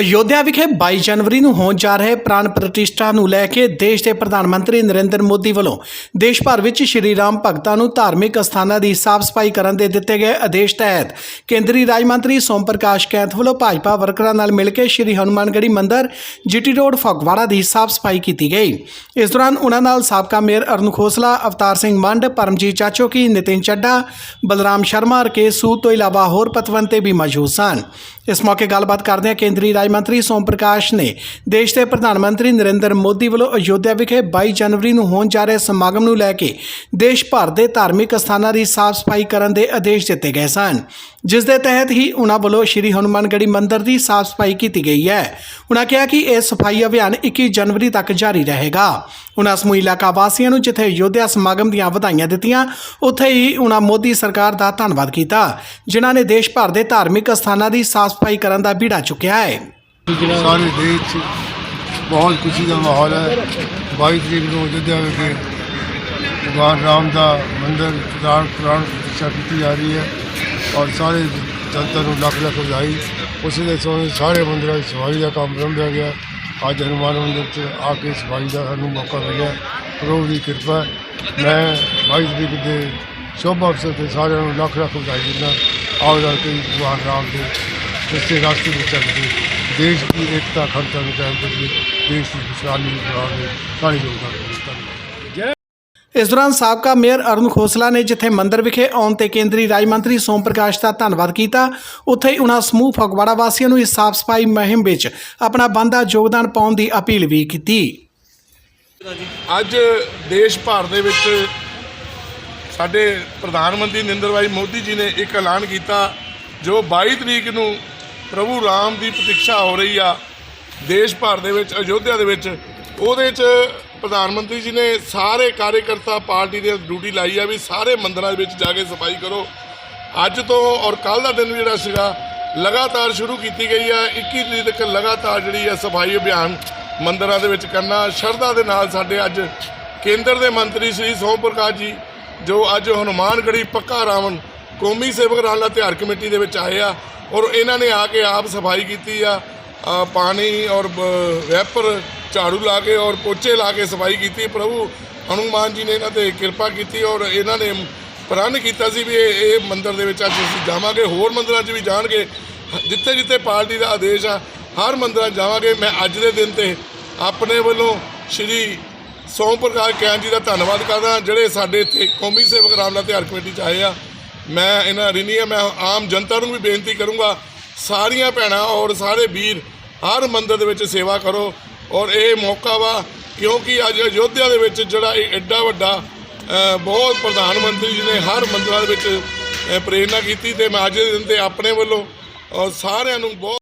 ਅਯੋਧਿਆ ਵਿਖੇ 22 ਜਨਵਰੀ ਨੂੰ ਹੋਣ ਜਾ ਰਹੇ ਪ੍ਰਾਣ ਪ੍ਰਤਿਸ਼ਠਾ ਨੂੰ ਲੈ ਕੇ ਦੇਸ਼ ਦੇ ਪ੍ਰਧਾਨ ਮੰਤਰੀ ਨਰਿੰਦਰ ਮੋਦੀ ਵੱਲੋਂ ਦੇਸ਼ ਭਰ ਵਿੱਚ ਸ਼੍ਰੀ ਰਾਮ ਭਗਤਾਂ ਨੂੰ ਧਾਰਮਿਕ ਅਸਥਾਨਾਂ ਦੀ ਸਾਫ਼ ਸਫ਼ਾਈ ਕਰਨ ਦੇ ਦਿੱਤੇ ਗਏ ਆਦੇਸ਼ ਤਹਿਤ ਕੇਂਦਰੀ ਰਾਜ ਮੰਤਰੀ ਸੋਮ ਪ੍ਰਕਾਸ਼ ਕੈਂਥ ਵੱਲੋਂ ਭਾਜਪਾ ਵਰਕਰਾਂ ਨਾਲ ਮਿਲ ਕੇ ਸ਼੍ਰੀ ਹਨੂਮਾਨਗੜ੍ਹੀ ਮੰਦਿਰ, ਜੀਟੀ ਰੋਡ, ਫਗਵਾੜਾ ਦੀ ਸਾਫ਼ ਸਫ਼ਾਈ ਕੀਤੀ ਗਈ। ਇਸ ਦੌਰਾਨ ਉਹਨਾਂ ਨਾਲ ਸਾਬਕਾ ਮੇਅਰ ਅਰੁਣ ਖੋਸਲਾ, ਅਵਤਾਰ ਸਿੰਘ ਮੰਡ ਪਰਮਜੀਤ ਚਾਚੋਕੀ, ਨਿਤਿਨ ਚੱਡਾ, ਬਲਰਾਮ ਸ਼ਰਮਾ, ਰਕੇਸ਼ ਸੂਦ ਤੋਂ ਇਲਾਵਾ ਹੋਰ ਪਤਵੰਤੇ ਵੀ ਮੌਜੂਦ ਸਨ। ਇਸ ਮੌਕੇ ਗੱਲਬਾਤ ਕਰਦਿਆਂ ਕੇਂਦਰੀ ਰਾਜ ਮੰਤਰੀ ਸੋਮ ਪ੍ਰਕਾਸ਼ ਨੇ ਦੇਸ਼ ਦੇ ਪ੍ਰਧਾਨ ਮੰਤਰੀ ਨਰਿੰਦਰ ਮੋਦੀ ਵੱਲੋਂ ਅਯੋਧਿਆ ਵਿਖੇ 22 ਜਨਵਰੀ ਨੂੰ ਹੋਣ ਜਾ ਰਹੇ ਸਮਾਗਮ ਨੂੰ ਲੈ ਕੇ ਦੇਸ਼ ਭਰ ਦੇ ਧਾਰਮਿਕ ਸਥਾਨਾਂ ਦੀ ਸਾਫ਼ ਸਫ਼ਾਈ ਕਰਨ ਦੇ ਆਦੇਸ਼ ਦਿੱਤੇ ਗਏ ਸਨ, ਜਿਸ ਦੇ ਤਹਿਤ ਹੀ ਉਹਨਾਂ ਵੱਲੋਂ ਸ਼੍ਰੀ ਹਨੂਮਾਨਗੜ੍ਹੀ ਮੰਦਿਰ ਦੀ ਸਾਫ਼ ਸਫ਼ਾਈ ਕੀਤੀ ਗਈ ਹੈ। ਉਹਨਾਂ ਕਿਹਾ ਕਿ ਇਹ ਸਫ਼ਾਈ ਅਭਿਆਨ 21 ਜਨਵਰੀ ਤੱਕ ਜਾਰੀ ਰਹੇਗਾ। ਉਹਨਾਂ ਸਮੂਹ ਇਲਾਕਾ ਵਾਸੀਆਂ ਨੂੰ ਜਿੱਥੇ ਅਯੋਧਿਆ ਸਮਾਗਮ ਦੀਆਂ ਵਧਾਈਆਂ ਦਿੱਤੀਆਂ, ਉੱਥੇ ਹੀ ਉਹਨਾਂ ਮੋਦੀ ਸਰਕਾਰ ਦਾ ਧੰਨਵਾਦ ਕੀਤਾ, ਜਿਨ੍ਹਾਂ ਨੇ ਦੇਸ਼ ਭਰ ਦੇ ਧਾਰਮਿਕ ਸਥਾਨਾਂ ਦੀ ਸਾਫ਼ ਸਫ਼ਾਈ ਕਰਨ ਦਾ ਬੀੜਾ ਚੁੱਕਿਆ ਹੈ। ਸਾਰੇ ਦੇਸ਼ 'ਚ ਬਹੁਤ ਖੁਸ਼ੀ ਦਾ ਮਾਹੌਲ ਹੈ। 22 ਤਰੀਕ ਨੂੰ ਅਯੁੱਧਿਆ ਵਿਖੇ ਭਗਵਾਨ ਰਾਮ ਦਾ ਮੰਦਿਰ ਪ੍ਰਾਣ ਪ੍ਰਾਣ ਪ੍ਰਤਿਸ਼ਠਾ ਕੀਤੀ ਜਾ ਰਹੀ ਹੈ ਔਰ ਸਾਰੇ ਜਨਤਾ ਨੂੰ ਲੱਖ ਲੱਖ ਵਧਾਈ। ਉਸ ਦੇ ਸੋਨੇ ਸਾਰੇ ਮੰਦਿਰਾਂ ਦੀ ਸਫ਼ਾਈ ਦਾ ਕੰਮ ਰੰਭਿਆ ਗਿਆ। ਅੱਜ ਹਨੂਮਾਨ ਮੰਦਿਰ 'ਚ ਆ ਕੇ ਸਫ਼ਾਈ ਦਾ ਸਾਨੂੰ ਮੌਕਾ ਮਿਲਿਆ। ਪ੍ਰਭੂ ਦੀ ਕਿਰਪਾ ਮੈਂ 22 ਤਰੀਕ ਦੇ ਸ਼ੁਭ ਅਵਸਰ ਤੇ ਸਾਰਿਆਂ ਨੂੰ ਲੱਖ ਲੱਖ ਵਧਾਈ ਦਿੰਦਾ। ਆਓ ਜਾ ਕੇ ਭਗਵਾਨ ਰਾਮ ਦੇ ਇਸੇ ਰਾਸਤੇ ਵਿੱਚ ਚੱਲਦੇ ਦੇਸ਼ ਦੀ ਏਕਤਾ ਖੜਤਾ ਨੂੰ ਕਾਇਮ ਕਰੀਏ ਦੇਸ਼ ਦੀ ਖੁਸ਼ਹਾਲੀ ਨੂੰ ਬਣਾਉਣ ਲਈ ਸਾਰੇ ਯੋਗਦਾਨ ਕਰੀਏ ਧੰਨਵਾਦ। ਇਸ ਦੌਰਾਨ ਸਾਬਕਾ ਮੇਅਰ ਅਰੁਣ ਖੋਸਲਾ ਨੇ ਜਿੱਥੇ ਮੰਦਿਰ ਵਿਖੇ ਆਉਣ ਤੇ ਕੇਂਦਰੀ ਰਾਜ ਮੰਤਰੀ ਸੋਮ ਪ੍ਰਕਾਸ਼ ਦਾ ਧੰਨਵਾਦ ਕੀਤਾ ਉੱਥੇ ਹੀ ਉਹਨਾਂ ਸਮੂਹ ਫਗਵਾੜਾ ਵਾਸੀਆਂ ਨੂੰ ਇਸ ਸਾਫ਼ ਸਫ਼ਾਈ ਮੁਹਿੰਮ ਵਿੱਚ ਆਪਣਾ ਬੰਦਾ ਯੋਗਦਾਨ ਪਾਉਣ ਦੀ ਅਪੀਲ ਵੀ ਕੀਤੀ। ਅੱਜ ਦੇਸ਼ ਭਰ ਦੇ ਵਿੱਚ ਸਾਡੇ ਪ੍ਰਧਾਨ ਮੰਤਰੀ ਨਰਿੰਦਰ ਭਾਈ ਮੋਦੀ ਜੀ ਨੇ ਇੱਕ ਐਲਾਨ ਕੀਤਾ ਜੋ 22 ਤਰੀਕ ਨੂੰ ਪ੍ਰਭੂ ਰਾਮ ਦੀ ਪ੍ਰਤੀਕਸ਼ਾ ਹੋ ਰਹੀ ਆ ਦੇਸ਼ ਭਰ ਦੇ ਵਿੱਚ, ਅਯੋਧਿਆ ਦੇ ਵਿੱਚ। ਉਹਦੇ 'ਚ ਪ੍ਰਧਾਨ ਮੰਤਰੀ ਜੀ ਨੇ ਸਾਰੇ ਕਾਰਜਕਰਤਾ ਪਾਰਟੀ ਦੇ ਡਿਊਟੀ ਲਾਈ ਆ ਵੀ ਸਾਰੇ ਮੰਦਰਾਂ ਦੇ ਵਿੱਚ ਜਾ ਕੇ ਸਫ਼ਾਈ ਕਰੋ। ਅੱਜ ਤੋਂ ਔਰ ਕੱਲ ਦਾ ਦਿਨ ਜਿਹੜਾ ਸੀਗਾ, ਲਗਾਤਾਰ ਸ਼ੁਰੂ ਕੀਤੀ ਗਈ ਆ। 21 ਤਰੀਕ ਤੱਕ ਲਗਾਤਾਰ ਜਿਹੜੀ ਆ ਸਫ਼ਾਈ ਅਭਿਆਨ ਮੰਦਰਾਂ ਦੇ ਵਿੱਚ ਕਰਨਾ। ਸ਼ਰਧਾ ਦੇ ਨਾਲ ਸਾਡੇ ਅੱਜ ਕੇਂਦਰ ਦੇ ਮੰਤਰੀ ਸ੍ਰੀ ਸੋਮ ਪ੍ਰਕਾਸ਼ ਜੀ, ਜੋ ਅੱਜ ਹਨੂਮਾਨਗੜ੍ਹੀ ਪੱਕਾ ਰਾਵਣ ਕੌਮੀ ਸੇਵਕ ਰਾਲਾ ਤਿਉਹਾਰ ਕਮੇਟੀ ਦੇ ਵਿੱਚ ਆਏ ਆ। ਔਰ ਇਹਨਾਂ ਨੇ ਆ ਕੇ ਆਪ ਸਫ਼ਾਈ ਕੀਤੀ ਆ ਪਾਣੀ ਔਰ ਵੈਪਰ ਝਾੜੂ ਲਾ ਕੇ ਔਰ ਪੋਚੇ ਲਾ ਕੇ ਸਫ਼ਾਈ ਕੀਤੀ। ਪ੍ਰਭੂ ਹਨੂਮਾਨ ਜੀ ਨੇ ਇਹਨਾਂ ਤੇ ਕਿਰਪਾ ਕੀਤੀ ਔਰ ਇਹਨਾਂ ਨੇ ਪ੍ਰਣ ਕੀਤਾ ਸੀ ਵੀ ਇਹ ਇਹ ਮੰਦਿਰ ਦੇ ਵਿੱਚ ਅੱਜ ਅਸੀਂ ਜਾਵਾਂਗੇ, ਹੋਰ ਮੰਦਿਰਾਂ 'ਚ ਵੀ ਜਾਣਗੇ। ਜਿੱਥੇ ਜਿੱਥੇ ਪਾਰਟੀ ਦਾ ਆਦੇਸ਼ ਆ, ਹਰ ਮੰਦਿਰਾਂ 'ਚ ਜਾਵਾਂਗੇ। ਮੈਂ ਅੱਜ ਦੇ ਦਿਨ ਤੇ ਆਪਣੇ ਵੱਲੋਂ ਸ਼੍ਰੀ ਸੋਮ ਪ੍ਰਕਾਸ਼ ਕੈਨ ਜੀ ਦਾ ਧੰਨਵਾਦ ਕਰਦਾ ਜਿਹੜੇ ਸਾਡੇ ਇੱਥੇ ਕੌਮੀ ਸੇਵਕ ਰਾਮਲਾ ਤਿਉਹਾਰ ਕਮੇਟੀ 'ਚ ਆਏ ਆ। ਮੈਂ ਇਹਨਾਂ ਰਿਣੀ ਆ ਮੈਂ ਆਮ ਜਨਤਾ ਨੂੰ ਵੀ ਬੇਨਤੀ ਕਰੂੰਗਾ ਸਾਰੀਆਂ ਭੈਣਾਂ ਔਰ ਸਾਰੇ ਵੀਰ ਹਰ ਮੰਦਿਰ ਦੇ ਵਿੱਚ ਸੇਵਾ ਕਰੋ ਔਰ ਇਹ ਮੌਕਾ ਵਾ ਕਿਉਂਕਿ ਅੱਜ ਅਯੋਧਿਆ ਦੇ ਵਿੱਚ ਜਿਹੜਾ ਇਹ ਐਡਾ ਵੱਡਾ ਬਹੁਤ ਪ੍ਰਧਾਨ ਮੰਤਰੀ ਜੀ ਨੇ ਹਰ ਮੰਦਿਰਾਂ ਦੇ ਵਿੱਚ ਅ, ਪ੍ਰੇਰਨਾ ਕੀਤੀ ਤੇ ਮੈਂ ਅੱਜ ਦੇ ਦਿਨ ਤੇ ਆਪਣੇ ਵੱਲੋਂ ਔਰ ਸਾਰਿਆਂ ਨੂੰ ਬਹੁਤ